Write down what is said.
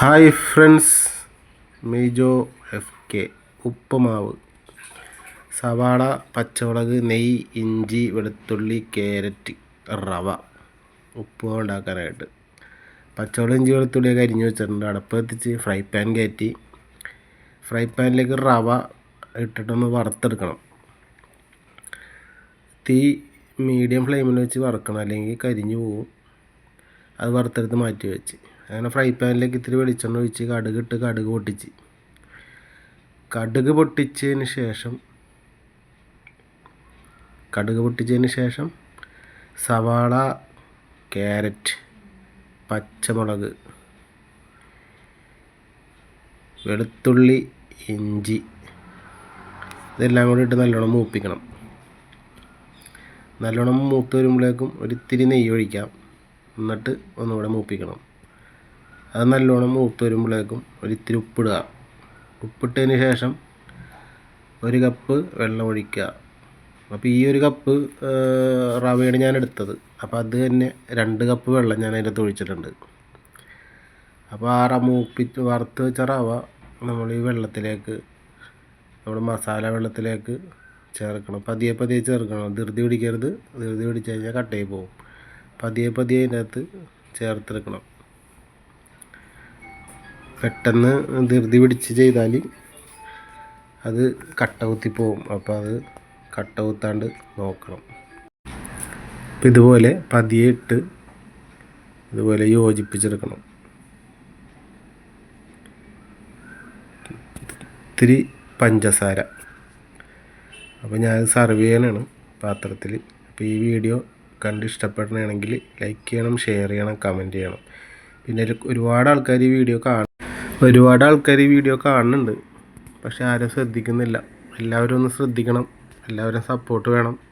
Hi friends. മെയ്ജോ F K ഉപ്പുമാവ്. സവാള പച്ചമുളക് നെയ്യ് ഇഞ്ചി വെളുത്തുള്ളി ക്യാരറ്റ് റവ. ഉപ്പുമാവ് ഉണ്ടാക്കാനായിട്ട്. പച്ചമുളക് ഇഞ്ചി വെളുത്തുള്ളിയൊക്കെ അരിഞ്ഞു വെച്ചിട്ടുണ്ട്. അടപ്പ് കത്തിച്ച് ഫ്രൈ പാൻ കയറ്റി. ഫ്രൈ പാനിലേക്ക് റവ ഇട്ടിട്ടൊന്ന് വറുത്തെടുക്കണം. തീ മീഡിയം ഫ്ലെയിമിൽ വെച്ച് വറുക്കണം. അല്ലെങ്കിൽ കരിഞ്ഞു പോവും. അത് വറുത്തെടുത്ത് മാറ്റി വെച്ച്. അങ്ങനെ ഫ്രൈ പാനിലേക്ക് ഇത്തിരി വെളിച്ചെണ്ണ ഒഴിച്ച് കടുക് ഇട്ട് കടുക് പൊട്ടിച്ച്. കടുക് പൊട്ടിച്ചതിന് ശേഷം കടുക് പൊട്ടിച്ചതിന് ശേഷം സവാള ക്യാരറ്റ് പച്ചമുളക് വെളുത്തുള്ളി ഇഞ്ചി ഇതെല്ലാം കൂടി ഇട്ട് നല്ലോണം മൂപ്പിക്കണം. നല്ലോണം മൂത്ത് വരുമ്പോഴേക്കും ഒരിത്തിരി നെയ്യ് ഒഴിക്കാം. എന്നിട്ട് ഒന്നുകൂടെ മൂപ്പിക്കണം. അത് നല്ലോണം മൂത്ത് വരുമ്പോഴേക്കും ഒരിത്തിരി ഉപ്പിടുക. ഉപ്പിട്ടതിന് ശേഷം ഒരു കപ്പ് വെള്ളം ഒഴിക്കുക. അപ്പോൾ ഈ ഒരു കപ്പ് റവയാണ് ഞാൻ എടുത്തത്. അപ്പോൾ അത് തന്നെ രണ്ട് കപ്പ് വെള്ളം ഞാൻ അതിനകത്ത് ഒഴിച്ചിട്ടുണ്ട്. അപ്പോൾ ആ റവ വറുത്ത് വെച്ച റവ നമ്മൾ ഈ വെള്ളത്തിലേക്ക് നമ്മുടെ മസാല വെള്ളത്തിലേക്ക് ചേർക്കണം. പതിയെ പതിയെ ചേർക്കണം. ധൃതി പിടിക്കരുത്. ധൃതി പിടിച്ച് കഴിഞ്ഞാൽ കട്ടയായി പോകും. പതിയെ പതിയെ അതിനകത്ത് ചേർത്തെടുക്കണം. പെട്ടെന്ന് ധൃതി പിടിച്ച് ചെയ്താൽ അത് കട്ട കുത്തിപ്പോവും അപ്പോൾ അത് കട്ട കുത്താണ്ട് നോക്കണം. അപ്പം ഇതുപോലെ പതിയെ ഇട്ട് ഇതുപോലെ യോജിപ്പിച്ചെടുക്കണം. ഇത്തിരി പഞ്ചസാര. അപ്പോൾ ഞാൻ സർവ് ചെയ്യാനാണ് പാത്രത്തിൽ അപ്പോൾ ഈ വീഡിയോ കണ്ട് ഇഷ്ടപ്പെടണമെങ്കിൽ ലൈക്ക് ചെയ്യണം ഷെയർ ചെയ്യണം കമന്റ് ചെയ്യണം. പിന്നെ ഒരു- ഒരുപാട് ആൾക്കാർ ഈ വീഡിയോ കാണും. ഒരുപാട് ആൾക്കാർ ഈ വീഡിയോ കാണുന്നുണ്ട്. പക്ഷെ ആരും ശ്രദ്ധിക്കുന്നില്ല. എല്ലാവരും ഒന്ന് ശ്രദ്ധിക്കണം. എല്ലാവരും സപ്പോർട്ട് വേണം.